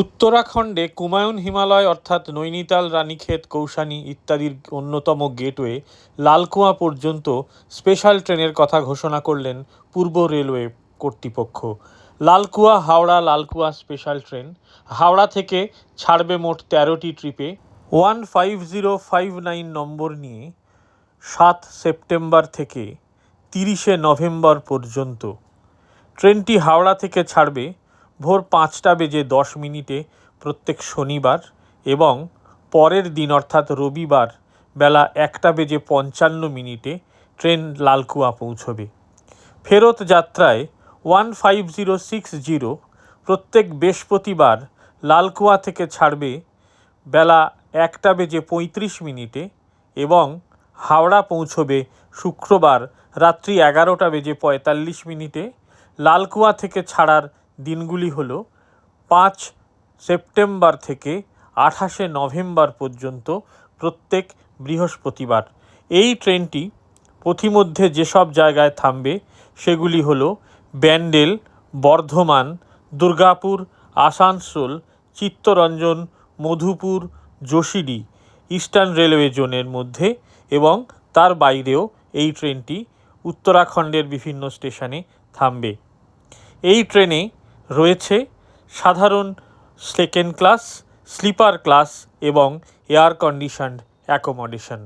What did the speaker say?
উত্তরাখণ্ডে কুমায়ুন হিমালয় অর্থাৎ নৈনিতাল রানীক্ষেত কৌশানী ইত্যাদির অন্যতম গেটওয়ে লালকুয়া পর্যন্ত স্পেশাল ট্রেনের কথা ঘোষণা করলেন পূর্ব রেলওয়ে কর্তৃপক্ষ। Lalkuan, Howrah Lalkuan special train. Howrah থেকে ছাড়বে মোট তেরোটি ট্রিপে। One five zero five nine number নিয়ে সাত সেপ্টেম্বর থেকে তিরিশে নভেম্বর পর্যন্ত। ট্রেনটি হাওড়া থেকে ছাড়বে ভোর পাঁচটা বেজে দশ মিনিটে প্রত্যেক শনিবার এবং পরের দিন অর্থাৎ রবিবার বেলা একটা বেজে পঞ্চান্ন মিনিটে ট্রেন লালকুয়া পৌঁছবে। ফেরত যাত্রায় one five zero six zero প্রত্যেক বৃহস্পতিবার লালকুয়া থেকে ছাড়বে বেলা একটা বেজে পঁয়ত্রিশ মিনিটে এবং হাওড়া পৌঁছবে শুক্রবার রাত্রি এগারোটা বেজে পঁয়তাল্লিশ মিনিটে। লালকুয়া থেকে ছাড়ার দিনগুলি হল পাঁচ সেপ্টেম্বর থেকে আঠাশে নভেম্বর পর্যন্ত প্রত্যেক বৃহস্পতিবার। এই ট্রেনটি পথিমধ্যে যেসব জায়গায় থামবে, সেগুলি হল ব্যান্ডেল, বর্ধমান, দুর্গাপুর, আসানসোল, চিত্তরঞ্জন, মধুপুর যোশীডি ইস্টার্ন রেলওয়ে জোনের মধ্যে এবং তার বাইরেও এই ট্রেনটি উত্তরাখণ্ডের বিভিন্ন স্টেশনে থামবে। এই ট্রেনে রয়েছে। সাধারণ সেকেন্ড ক্লাস স্লিপার ক্লাস এবং এয়ার কন্ডিশনড অ্যাকোমোডেশন